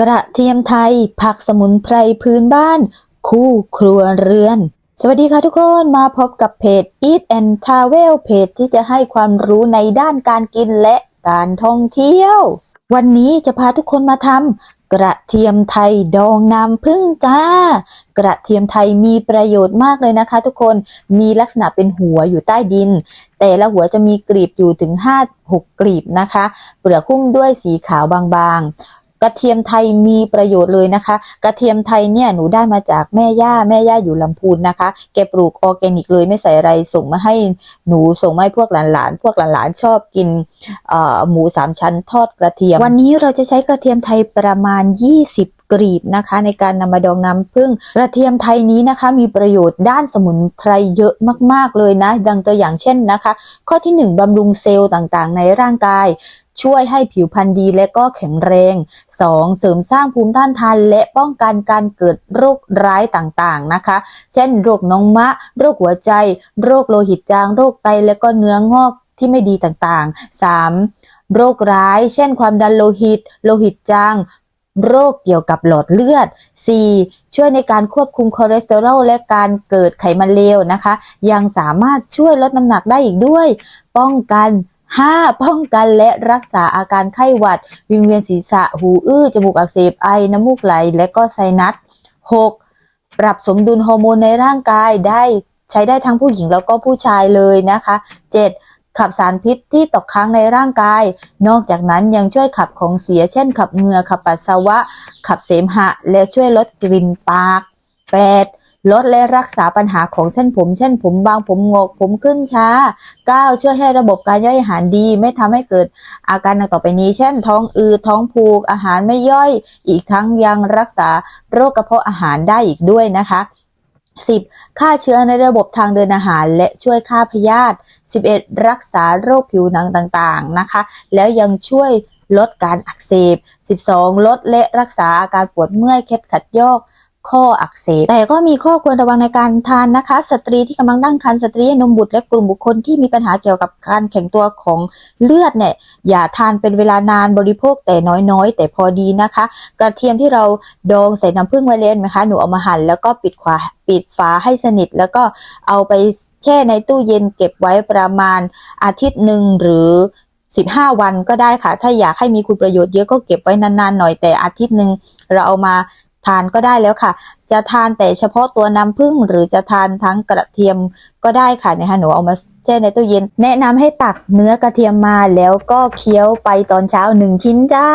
กระเทียมไทย ผักสมุนไพรพื้นบ้าน คู่ครัวเรือน สวัสดีค่ะทุกคนมาพบกับเพจ Eat and Travel เพจที่จะให้ความรู้ในด้านการกินและการท่องเที่ยว วันนี้จะพาทุกคนมาทำกระเทียมไทยดองน้ำผึ้งจ้า กระเทียมไทยมีประโยชน์มากเลยนะคะ ทุกคนมีลักษณะเป็นหัวอยู่ใต้ดิน แต่ละหัวจะมีกลีบอยู่ถึง5-6กลีบนะคะ เปลือกหุ้มด้วยสีขาวบางๆ กระเทียมไทยมีประโยชน์เลยนะคะ กระเทียมไทยเนี่ยหนูได้มาจากแม่ย่าแม่ย่าอยู่ลำพูนนะคะ แกปลูกออร์แกนิกเลยไม่ใส่อะไรส่งมาให้หนูส่งมาให้พวกหลานๆพวกหลานๆชอบกินหมูสามชั้นทอดกระเทียม วันนี้เราจะใช้กระเทียมไทยประมาณ 20กรีบนะคะในการนำมาดองน้ำผึ้งกระเทียมไทยนี้นะคะ มีประโยชน์ด้านสมุนไพรเยอะมากๆเลยนะ ดังตัวอย่างเช่นนะคะ ข้อที่ 1บำรุงเซลล์ต่างๆ ในร่างกาย ช่วยให้ผิวพรรณดีและก็แข็งแรง 2. เสริมสร้างภูมิต้านทานและป้องกันการเกิดโรคร้ายต่างๆนะคะ เช่น โรคน้องมะ โรคหัวใจ โรคโลหิตจาง โรคไตและก็เนื้องอกที่ไม่ดีต่างๆ 3. โรคร้าย เช่น ความดันโลหิต โลหิตจางโรคเกี่ยวกับหลอดเลือด 4. ช่วยในการควบคุมคอเลสเตอรอลและการเกิดไขมันเลวนะคะ ยังสามารถช่วยลดน้ำหนักได้อีกด้วย ป้องกัน 5. ป้องกันและรักษาอาการไข้หวัด วิงเวียนศีรษะ หูอื้อ จมูกอักเสบ ไอ น้ำมูกไหล และก็ไซนัส 6. ปรับสมดุลฮอร์โมนในร่างกายได้ใช้ได้ทั้งผู้หญิงแล้วก็ผู้ชายเลยนะคะ 7. ขับสารพิษที่ตกค้างในร่างกาย นอกจากนั้นยังช่วยขับของเสีย เช่น ขับเหงื่อ ขับปัสสาวะ ขับเสมหะ และช่วยลดกลิ่นปาก 8. ลดและรักษาปัญหาของเส้นผม เช่นผมบางผมงอกผมขึ้นช้า 9. ช่วยให้ระบบการย่อยอาหารดี ไม่ทำให้เกิดอาการต่อไปนี้ เช่น ท้องอืดท้องผูกอาหารไม่ย่อย อีกทั้งยังรักษาโรคกระเพาะอาหารได้อีกด้วยนะคะ 10. ฆ่าเชื้อในระบบทางเดินอาหาร และช่วยฆ่าพยาธิ 11. รักษาโรคผิวหนังต่างๆนะคะ แล้วยังช่วยลดการอักเสบ 12. ลดและรักษาอาการปวดเมื่อยเคล็ดขัดยอก ข้ออักเสบแต่ก็มีข้อควรระวังในการทานนะคะ สตรีที่กำลังตั้งครรภ์สตรีนมบุตรและกลุ่มบุคคลที่มีปัญหาเกี่ยวกับการแข็งตัวของเลือดเนี่ยอย่าทานเป็นเวลานานบริโภคแต่น้อยๆ แต่พอดีนะคะ กระเทียมที่เราดองใส่น้ำผึ้งไว้เล่นนะคะหนูเอามาหั่นแล้วก็ปิดขวาปิดฝาให้สนิท แล้วก็เอาไปแช่ในตู้เย็นเก็บไว้ประมาณอาทิตย์หนึ่งหรือ15วันก็ได้ค่ะ ถ้าอยากให้มีคุณประโยชน์เยอะก็เก็บไว้นานๆหน่อยแต่อาทิตย์หนึ่งเราเอามา ทานก็ได้แล้วค่ะ จะทานแต่เฉพาะตัวน้ำผึ้งหรือจะทานทั้งกระเทียมก็ได้ค่ะนะคะหนูเอามาแช่ในตู้เย็น แนะนำให้ตักเนื้อกระเทียมมาแล้วก็เคี้ยวไปตอนเช้าหนึ่งชิ้นจ้า